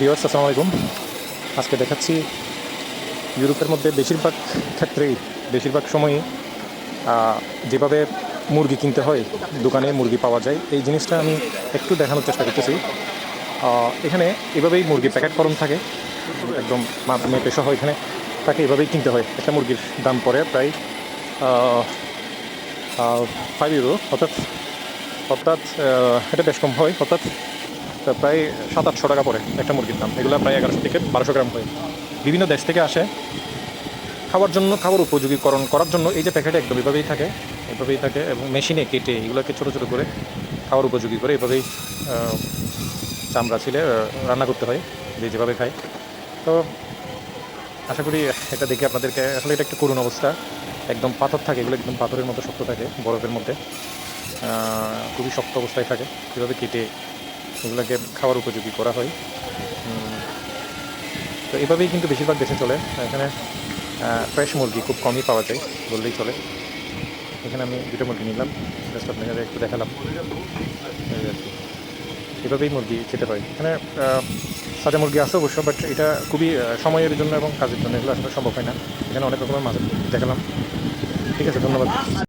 Viewers, আসসালামু আলাইকুম। আজকে দেখাচ্ছি ইউরোপের মধ্যে বেশিরভাগ ক্ষেত্রেই, বেশিরভাগ সময়ই যেভাবে মুরগি কিনতে হয়, দোকানে মুরগি পাওয়া যায়, এই জিনিসটা আমি একটু দেখানোর চেষ্টা করতেছি। এখানে এভাবেই মুরগি প্যাকেট করণ থাকে, একদম মাধ্যমে পেশা হয় এখানে, তাকে এভাবেই কিনতে হয়। একটা মুরগির দাম পড়ে প্রায় ফাইভ ইউরো অর্থাৎ অর্থাৎ এটা বেশ কম হয়, অর্থাৎ প্রায় সাত, আটশো টাকা পড়ে একটা মুরগির দাম। এগুলো প্রায় এগারোশো থেকে বারোশো গ্রাম হয়। বিভিন্ন দেশ থেকে আসে। খাওয়ার জন্য, খাবার উপযোগীকরণ করার জন্য এই যে প্যাকেটে একদম এভাবেই থাকে এভাবেই থাকে এবং মেশিনে কেটে এগুলোকে ছোটো ছোটো করে খাওয়ার উপযোগী করে এভাবেই চামড়া ছিলে রান্না করতে হয়, যে যেভাবে খায়। তো আশা করি এটা দেখে আপনাদেরকে, আসলে এটা একটা করুণ অবস্থা। একদম পাথর থাকে, এগুলো একদম পাথরের মতো শক্ত থাকে, বরফের মধ্যে। খুবই শক্ত অবস্থায় থাকে কীভাবে কেটে এগুলোকে খাওয়ার উপযোগী করা হয়। তো এভাবেই কিন্তু বেশিরভাগ দেশে চলে। এখানে ফ্রেশ মুরগি খুব কমই পাওয়া যায় বললেই চলে। এখানে আমি দুটো মুরগি নিলাম। জাস্ট আপনাদের একটু দেখালাম। এভাবেই মুরগি খেতে হয়। এখানে সাদা মুরগি আছে অবশ্য বাট এটা খুবই সময়ের জন্য এবং কাজের জন্য এগুলো আসলে সম্ভব হয় না। এখানে অনেক রকমের মাছ দেখালাম। ঠিক আছে, ধন্যবাদ।